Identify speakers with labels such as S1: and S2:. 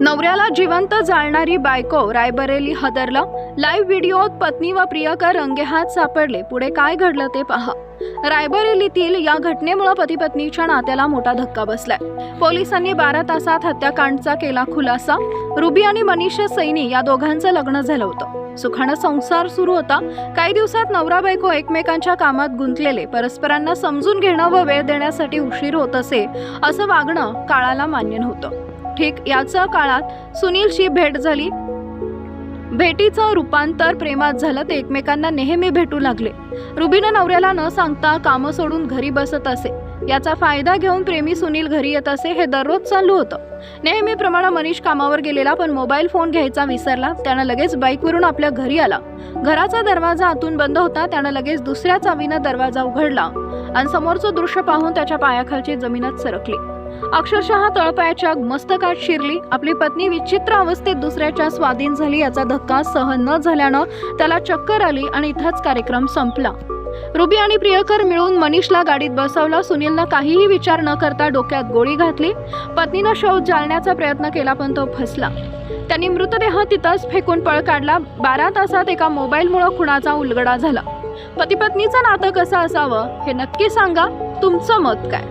S1: नवऱ्याला जिवंत जाळणारी बायको रायबरेली हदरलं. लाईव्ह व्हिडिओत पत्नी व प्रियकर रंगेहात सापडले. पुढे काय घडलं ते पहा. रायबरेलीतील या घटनेमुळे पती पत्नीच्या नात्याला मोठा धक्का बसलाय. पोलिसांनी बारा तासात हत्याकांडचा केला खुलासा. रुबी आणि मनीषा सैनी या दोघांचं लग्न झालं होतं. सुखानं संसार सुरू होता. काही दिवसात नवरा बायको एकमेकांच्या कामात गुंतलेले. परस्परांना समजून घेणं व वेळ देण्यासाठी उशीर होत असे असं वागणं काळाला मान्य नव्हतं. ठीक याच काळात सुनीलशी भेट झाली. भेटीचं रूपांतर प्रेमात झालं ते एकमेकांना नेहमी भेटू लागले. रुबीनं नवऱ्याला न सांगता कामं सोडून घरी बसत असे. याचा फायदा घेऊन प्रेमी सुनील घरी येत असे हे दररोज चालू होतं. नेहमीप्रमाणे मनीष कामावर गेलेला पण मोबाईल फोन घ्यायचा विसरला. त्यानं लगेच बाईकवरून आपल्या घरी आला. घराचा दरवाजा आतून बंद होता. त्यानं लगेच दुसऱ्या चावीनं दरवाजा उघडला. आणि समोरचं दृश्य पाहून त्याच्या पायाखालची जमीनच सरकली. अक्षरशः तळपायाच्या मस्तकात शिरली. आपली पत्नी विचित्र अवस्थेत दुसऱ्याच्या स्वाधीन झाली याचा धक्का सहन न झाल्यानं त्याला चक्कर आली आणि इथंच कार्यक्रम संपला. रुबी आणि प्रियकर मिळून मनीषला गाडीत बसवलं. सुनीलनं काहीही विचार न करता डोक्यात गोळी घातली. पत्नीनं शव जाळण्याचा प्रयत्न केला पण तो फसला. त्यांनी मृतदेह तिथंच फेकून पळ काढला. बारा तासात एका मोबाईलमुळं खुणाचा उलगडा झाला. पती पत्नीचं नातं कसं असावं हे नक्की सांगा. तुमचं मत काय?